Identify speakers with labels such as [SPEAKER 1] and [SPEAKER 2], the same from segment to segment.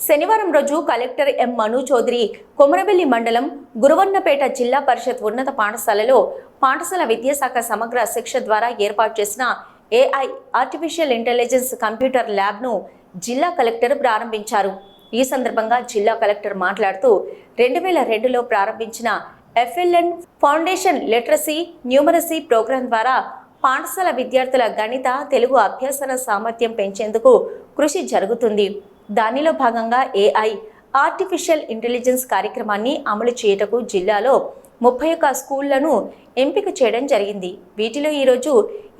[SPEAKER 1] శనివారం రోజు collector M Manu Chowdary Komaravelli మండలం గురువన్నపేట జిల్లా పరిషత్ ఉన్నత పాఠశాలలో పాఠశాల విద్యాశాఖ సమగ్ర శిక్ష ద్వారా ఏర్పాటు చేసిన ఏఐ ఆర్టిఫిషియల్ ఇంటెలిజెన్స్ కంప్యూటర్ ల్యాబ్ను జిల్లా కలెక్టర్ ప్రారంభించారు. ఈ సందర్భంగా జిల్లా కలెక్టర్ మాట్లాడుతూ రెండు వేల రెండులో ప్రారంభించిన FLN foundation literacy numeracy programme ద్వారా పాఠశాల విద్యార్థుల గణిత తెలుగు అభ్యసన సామర్థ్యం పెంచేందుకు కృషి జరుగుతుంది. దానిలో భాగంగా ఏఐ ఆర్టిఫిషియల్ ఇంటెలిజెన్స్ కార్యక్రమాన్ని అమలు చేయుటకు జిల్లాలో ముప్పై ఒక్క స్కూళ్ళను ఎంపిక చేయడం జరిగింది. వీటిలో ఈరోజు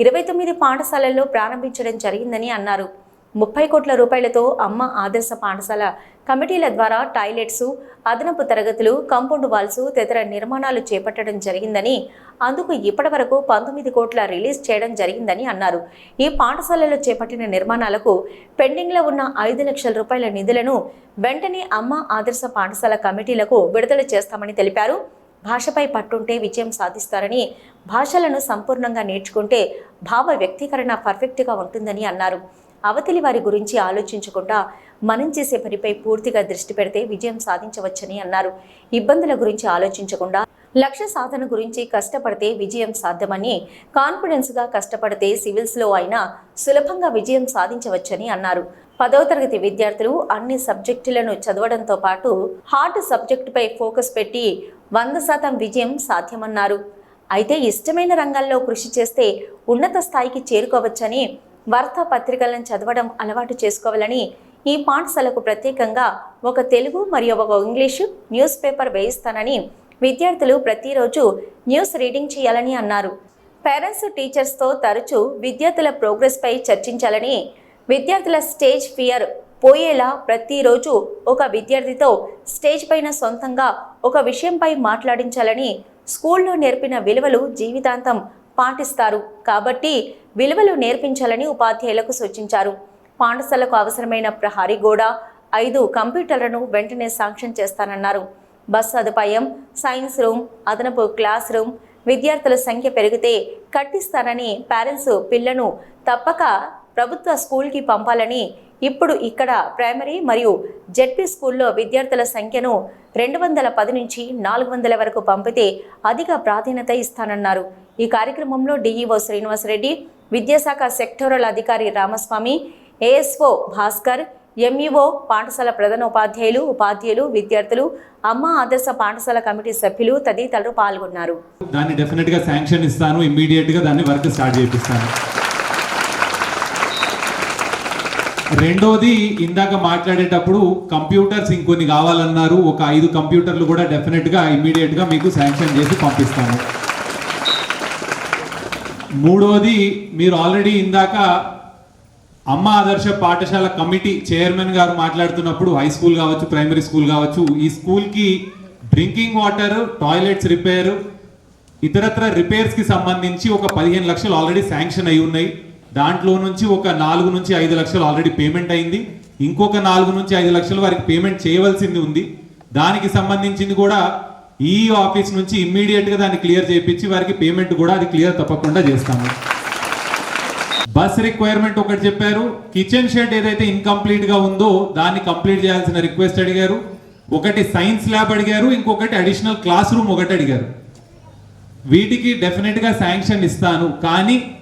[SPEAKER 1] ఇరవై తొమ్మిది పాఠశాలల్లో ప్రారంభించడం జరిగిందని అన్నారు. ముప్పై కోట్ల రూపాయలతో అమ్మ ఆదర్శ పాఠశాల కమిటీల ద్వారా టాయిలెట్స్ అదనపు తరగతులు కంపౌండ్ వాల్స్ తదితర నిర్మాణాలు చేపట్టడం జరిగిందని అందుకు ఇప్పటి వరకు పంతొమ్మిది కోట్ల రిలీజ్ చేయడం జరిగిందని అన్నారు. ఈ పాఠశాలలో చేపట్టిన నిర్మాణాలకు పెండింగ్లో ఉన్న ఐదు లక్షల రూపాయల నిధులను వెంటనే అమ్మ ఆదర్శ పాఠశాల కమిటీలకు విడుదల చేస్తామని తెలిపారు. భాషపై పట్టుంటే విజయం సాధిస్తారని భాషలను సంపూర్ణంగా నేర్చుకుంటే భావ వ్యక్తీకరణ పర్ఫెక్ట్గా ఉంటుందని అన్నారు. అవతలి వారి గురించి ఆలోచించకుండా మనం చేసే పనిపై పూర్తిగా దృష్టి పెడితే విజయం సాధించవచ్చని అన్నారు. ఇబ్బందుల గురించి ఆలోచించకుండా లక్ష్య సాధన గురించి కష్టపడితే విజయం సాధ్యమని కాన్ఫిడెన్స్గా కష్టపడితే సివిల్స్లో అయినా సులభంగా విజయం సాధించవచ్చని అన్నారు. పదవ తరగతి విద్యార్థులు అన్ని సబ్జెక్టులను చదవడంతో పాటు హార్డ్ సబ్జెక్టుపై ఫోకస్ పెట్టి వంద శాతం విజయం సాధ్యమన్నారు. అయితే ఇష్టమైన రంగాల్లో కృషి చేస్తే ఉన్నత స్థాయికి చేరుకోవచ్చని వార్తాపత్రికలను చదవడం అలవాటు చేసుకోవాలని ఈ పాఠశాలకు ప్రత్యేకంగా ఒక తెలుగు మరియు ఒక ఇంగ్లీషు న్యూస్ పేపర్ వేయిస్తానని విద్యార్థులు ప్రతిరోజు న్యూస్ రీడింగ్ చేయాలని అన్నారు. పేరెంట్స్ టీచర్స్తో తరచూ విద్యార్థుల ప్రోగ్రెస్పై చర్చించాలని విద్యార్థుల స్టేజ్ ఫియర్ పోయేలా ప్రతిరోజు ఒక విద్యార్థితో స్టేజ్ పైన సొంతంగా ఒక విషయంపై మాట్లాడించాలని స్కూల్లో నేర్పిన విలువలు జీవితాంతం పాటిస్తారు. కాబట్టి విలువలు నేర్పించాలని ఉపాధ్యాయులకు సూచించారు. పాఠశాలకు అవసరమైన ప్రహారీ గోడ ఐదు కంప్యూటర్లను వెంటనే శాంక్షన్ చేస్తానన్నారు. బస్ సదుపాయం సైన్స్ రూమ్ అదనపు క్లాస్ రూమ్ విద్యార్థుల సంఖ్య పెరిగితే కట్టిస్తానని పేరెంట్స్ పిల్లను తప్పక ప్రభుత్వ స్కూల్కి పంపాలని ఇప్పుడు ఇక్కడ ప్రైమరీ మరియు జెడ్పీ స్కూల్లో విద్యార్థుల సంఖ్యను రెండు వందల పది నుంచి నాలుగు వందల వరకు పంపితే అధిక ప్రాధాన్యత ఇస్తానన్నారు. ఈ కార్యక్రమంలో డిఈఓ శ్రీనివాసరెడ్డి విద్యాశాఖ సెక్టోరల్ అధికారి రామస్వామి ఏఎస్ఓ భాస్కర్ ఎంఈఓ పాఠశాల ప్రధానోపాధ్యాయులు ఉపాధ్యాయులు విద్యార్థులు అమ్మ ఆదర్శ పాఠశాల కమిటీ సభ్యులు తదితరులు పాల్గొన్నారు.
[SPEAKER 2] దాన్ని డెఫినెట్గా శాంక్షన్ ఇస్తాను ఇమ్మీడియట్గా దాన్ని వర్క్ స్టార్ట్ చేపిస్తాను. రెండోది ఇందాక మాట్లాడేటప్పుడు కంప్యూటర్స్ ఇంకొన్ని కావాలన్నారు ఒక ఐదు కంప్యూటర్లు కూడా డెఫినెట్గా ఇమ్మీడియట్గా మీకు శాంక్షన్ చేసి పంపిస్తాను. మూడవది మీరు ఆల్రెడీ ఇందాక అమ్మ ఆదర్శ పాఠశాల కమిటీ చైర్మన్ గారు మాట్లాడుతున్నప్పుడు హై స్కూల్ కావచ్చు ప్రైమరీ స్కూల్ కావచ్చు ఈ స్కూల్కి డ్రింకింగ్ వాటర్ టాయిలెట్స్ రిపేర్ ఇతరత్ర రిపేర్స్కి సంబంధించి ఒక పదిహేను లక్షలు ఆల్రెడీ శాంక్షన్ అయి ఉన్నాయి. దాంట్లో నుంచి ఒక నాలుగు నుంచి ఐదు లక్షలు ఆల్రెడీ పేమెంట్ అయింది. ఇంకొక నాలుగు నుంచి ఐదు లక్షలు వారికి పేమెంట్ చేయవలసింది ఉంది. దానికి సంబంధించింది కూడా ఈ ఆఫీస్ నుంచి ఇమ్మీడియట్గా దాన్ని క్లియర్ చేయించి వారికి పేమెంట్ కూడా అది క్లియర్ తప్పకుండా చేస్తాము. బస్ రిక్వైర్మెంట్ ఒకటి చెప్పారు. కిచెన్ షెడ్ ఏదైతే ఇన్కంప్లీట్గా ఉందో దాన్ని కంప్లీట్ చేయాల్సిన రిక్వెస్ట్ అడిగారు. ఒకటి సైన్స్ ల్యాబ్ అడిగారు. ఇంకొకటి అడిషనల్ క్లాస్ రూమ్ ఒకటి అడిగారు. వీటికి డెఫినెట్గా శాంక్షన్ ఇస్తాను. కానీ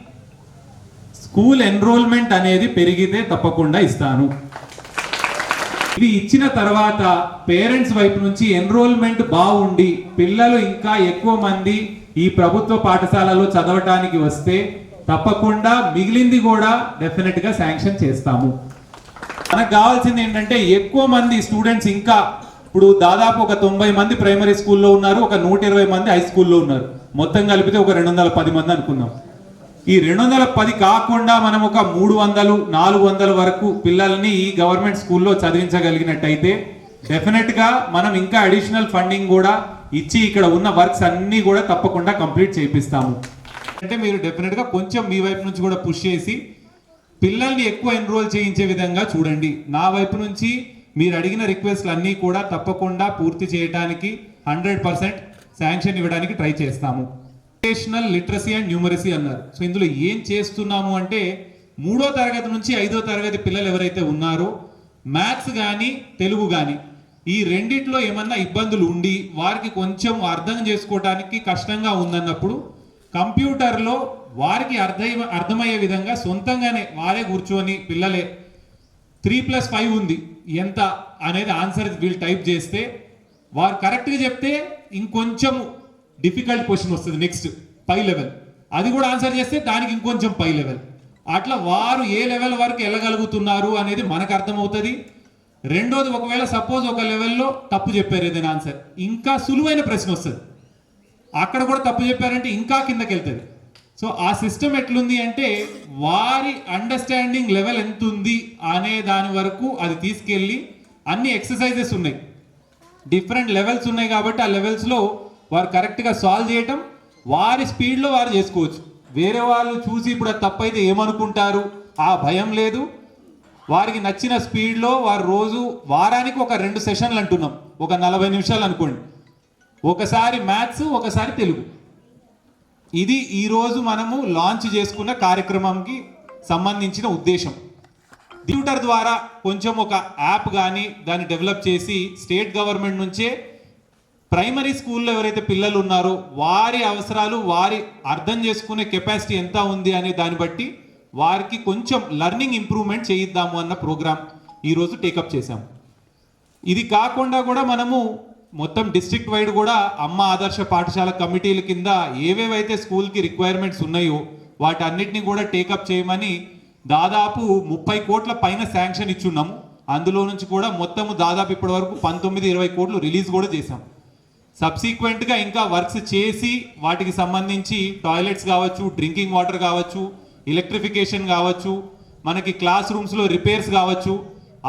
[SPEAKER 2] స్కూల్ ఎన్రోల్మెంట్ అనేది పెరిగితే తప్పకుండా ఇస్తాను. ఇవి ఇచ్చిన తర్వాత పేరెంట్స్ వైపు నుంచి ఎన్రోల్మెంట్ బాగుండి పిల్లలు ఇంకా ఎక్కువ మంది ఈ ప్రభుత్వ పాఠశాలలో చదవటానికి వస్తే తప్పకుండా మిగిలింది కూడా డెఫినెట్గా శాంక్షన్ చేస్తాము. మనకు కావాల్సింది ఏంటంటే ఎక్కువ మంది స్టూడెంట్స్ ఇంకా ఇప్పుడు దాదాపు ఒక తొంభై మంది ప్రైమరీ స్కూల్లో ఉన్నారు ఒక నూట ఇరవై మంది హై స్కూల్లో ఉన్నారు. మొత్తం కలిపితే ఒక రెండు వందల పది మంది అనుకుందాం. ఈ రెండు వందల పది కాకుండా మనం ఒక మూడు వందలు నాలుగు వందల వరకు పిల్లల్ని ఈ గవర్నమెంట్ స్కూల్లో చదివించగలిగినట్టయితే డెఫినెట్గా మనం ఇంకా అడిషనల్ ఫండింగ్ కూడా ఇచ్చి ఇక్కడ ఉన్న వర్క్స్ అన్నీ కూడా తప్పకుండా కంప్లీట్ చేపిస్తాము. అంటే మీరు డెఫినెట్గా కొంచెం మీ వైపు నుంచి కూడా పుష్ చేసి పిల్లల్ని ఎక్కువ ఎన్రోల్ చేయించే విధంగా చూడండి. నా వైపు నుంచి మీరు అడిగిన రిక్వెస్ట్లు అన్నీ కూడా తప్పకుండా పూర్తి చేయడానికి హండ్రెడ్ పర్సెంట్ శాంక్షన్ ఇవ్వడానికి ట్రై చేస్తాము. ఎడ్యుకేషనల్ లిటరసీ అండ్ న్యూమరసీ అన్నారు. సో ఇందులో ఏం చేస్తున్నాము అంటే మూడో తరగతి నుంచి ఐదో తరగతి పిల్లలు ఎవరైతే ఉన్నారో మ్యాథ్స్ కానీ తెలుగు కానీ ఈ రెండిట్లో ఏమన్నా ఇబ్బందులు ఉండి వారికి కొంచెం అర్థం చేసుకోవడానికి కష్టంగా ఉందన్నప్పుడు కంప్యూటర్లో వారికి అర్థం అర్థమయ్యే విధంగా సొంతంగానే వారే కూర్చొని పిల్లలే త్రీ ప్లస్ ఫైవ్ ఉంది ఎంత అనేది ఆన్సర్ వీళ్ళు టైప్ చేస్తే వారు కరెక్ట్గా చెప్తే ఇంకొంచెం డిఫికల్ట్ క్వశ్చన్ వస్తుంది నెక్స్ట్ పై లెవెల్. అది కూడా ఆన్సర్ చేస్తే దానికి ఇంకొంచెం పై లెవెల్. అట్లా వారు ఏ లెవెల్ వరకు వెళ్ళగలుగుతున్నారు అనేది మనకు అర్థమవుతుంది. రెండోది ఒకవేళ సపోజ్ ఒక లెవెల్లో తప్పు చెప్పారు ఏదైనా ఆన్సర్ ఇంకా సులువైన ప్రశ్న వస్తుంది. అక్కడ కూడా తప్పు చెప్పారంటే ఇంకా కిందకి వెళ్తుంది. సో ఆ సిస్టమ్ ఎట్లుంది అంటే వారి అండర్స్టాండింగ్ లెవెల్ ఎంత ఉంది అనే దాని వరకు అది తీసుకెళ్ళి అన్ని ఎక్సర్సైజెస్ ఉన్నాయి. డిఫరెంట్ లెవెల్స్ ఉన్నాయి కాబట్టి ఆ లెవెల్స్లో వారు కరెక్ట్గా సాల్వ్ చేయటం వారి స్పీడ్లో వారు చేసుకోవచ్చు. వేరే వాళ్ళు చూసి ఇప్పుడు అది తప్పైతే ఏమనుకుంటారు? ఆ భయం లేదు. వారికి నచ్చిన స్పీడ్లో వారు రోజు వారానికి ఒక రెండు సెషన్లు అంటున్నాం. ఒక నలభై నిమిషాలు అనుకోండి. ఒకసారి మ్యాథ్స్ ఒకసారి తెలుగు. ఇది ఈరోజు మనము లాంచ్ చేసుకున్న కార్యక్రమంకి సంబంధించిన ఉద్దేశం. కంప్యూటర్ ద్వారా కొంచెం ఒక యాప్ కానీ దాన్ని డెవలప్ చేసి స్టేట్ గవర్నమెంట్ నుంచే ప్రైమరీ స్కూల్లో ఎవరైతే పిల్లలు ఉన్నారో వారి అవసరాలు వారి అర్థం చేసుకునే కెపాసిటీ ఎంత ఉంది అనే దాన్ని బట్టి వారికి కొంచెం లర్నింగ్ ఇంప్రూవ్మెంట్ చేయిద్దాము అన్న ప్రోగ్రామ్ ఈరోజు టేకప్ చేశాము. ఇది కాకుండా కూడా మనము మొత్తం డిస్ట్రిక్ట్ వైడ్ కూడా అమ్మ ఆదర్శ పాఠశాల కమిటీల కింద ఏవేవైతే స్కూల్కి రిక్వైర్మెంట్స్ ఉన్నాయో వాటన్నిటిని కూడా టేకప్ చేయమని దాదాపు ముప్పై కోట్ల పైన శాంక్షన్ ఇచ్చున్నాము. అందులో నుంచి కూడా మొత్తము దాదాపు ఇప్పటి వరకు పంతొమ్మిది ఇరవై కోట్లు రిలీజ్ కూడా చేశాం. సబ్సీక్వెంట్గా ఇంకా వర్క్స్ చేసి వాటికి సంబంధించి టాయిలెట్స్ కావచ్చు డ్రింకింగ్ వాటర్ కావచ్చు ఎలక్ట్రిఫికేషన్ కావచ్చు మనకి క్లాస్ రూమ్స్లో రిపేర్స్ కావచ్చు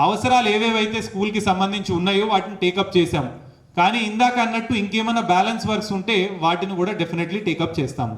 [SPEAKER 2] అవసరాలు ఏవేవైతే స్కూల్కి సంబంధించి ఉన్నాయో వాటిని టేకప్ చేశాము. కానీ ఇందాక అన్నట్టు ఇంకేమైనా బ్యాలెన్స్ వర్క్స్ ఉంటే వాటిని కూడా డెఫినెట్లీ టేకప్ చేస్తాము.